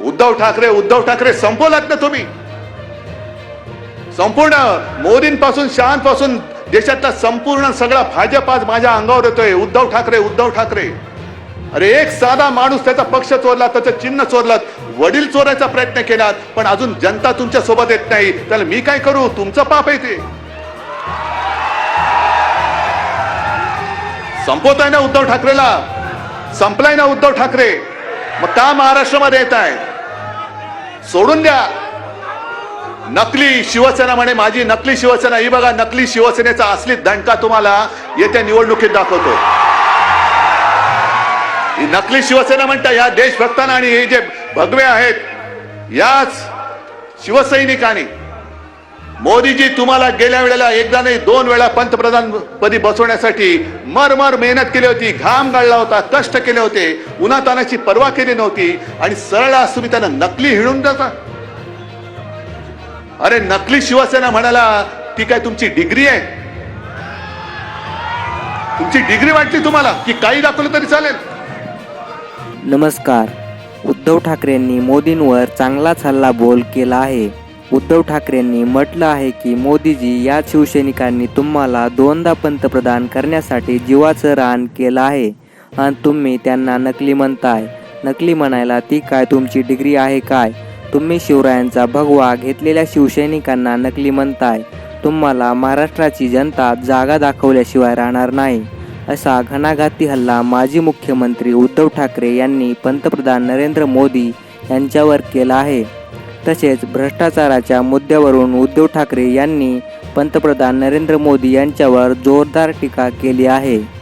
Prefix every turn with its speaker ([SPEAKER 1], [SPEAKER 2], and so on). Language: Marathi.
[SPEAKER 1] उद्धव ठाकरे उद्धव ठाकरे संपवलात ना तुम्ही? संपूर्ण मोदींपासून शहांपासून देशातला संपूर्ण सगळा भाजप आज माझ्या अंगावर येतोय. उद्धव ठाकरे उद्धव ठाकरे. अरे एक साधा माणूस त्याचा पक्ष चोरला त्याचं चिन्ह चोरलात वडील चोरायचा प्रयत्न केलात पण अजून जनता तुमच्यासोबत येत नाही. त्याला मी काय करू? तुमचं पाप आहे ते. संपवताय ना उद्धव ठाकरेला? संपलाय ना उद्धव ठाकरे? मग का महाराष्ट्रामध्ये येत आहे सोडून द्या. नकली शिवसेना म्हणे माझी नकली शिवसेना ही बघा नकली शिवसेनेचा असली दणका तुम्हाला येत्या निवडणुकीत दाखवतो. ही नकली शिवसेना म्हणता या देशभक्तांना आणि हे जे भगवे आहेत याच शिवसैनिकांनी मोदीजी तुम्हाला गेल्या वेळेला एकदा नाही दोन वेळा पंतप्रधान पदी बसवण्यासाठी मरमर मेहनत केली होती घाम गाळला होता कष्ट केले होते उन्हातानाची पर्वा केली नव्हती आणि सरळ आज तुम्ही त्यांना नकली हिळून जाता. अरे नकली शिवसेना म्हणाला ती काय तुमची डिग्री आहे? तुमची डिग्री वाटली तुम्हाला की काही दाखवलं तरी चालेल?
[SPEAKER 2] नमस्कार. उद्धव ठाकरेंनी मोदींवर चांगलाच हल्ला बोल केला आहे. उद्धव ठाकरेंनी म्हटलं आहे की मोदीजी या शिवसैनिकांनी तुम्हाला दोनदा पंतप्रधान करण्यासाठी जीवाचं रान केलं आहे. आणि तुम्ही त्यांना नकली म्हणताय. नकली म्हणायला ती काय तुमची डिग्री आहे काय? तुम्ही शिवरायांचा भगवा घेतलेल्या शिवसैनिकांना नकली म्हणताय. तुम्हाला महाराष्ट्राची जनता जागा दाखवल्याशिवाय राहणार नाही. असा घणाघाती हल्ला माजी मुख्यमंत्री उद्धव ठाकरे यांनी पंतप्रधान नरेंद्र मोदी यांच्यावर केला आहे. तसेच भ्रष्टाचाराच्या मुद्द्यावरून उद्धव ठाकरे यांनी पंतप्रधान नरेंद्र मोदी यांच्यावर जोरदार टीका केली आहे.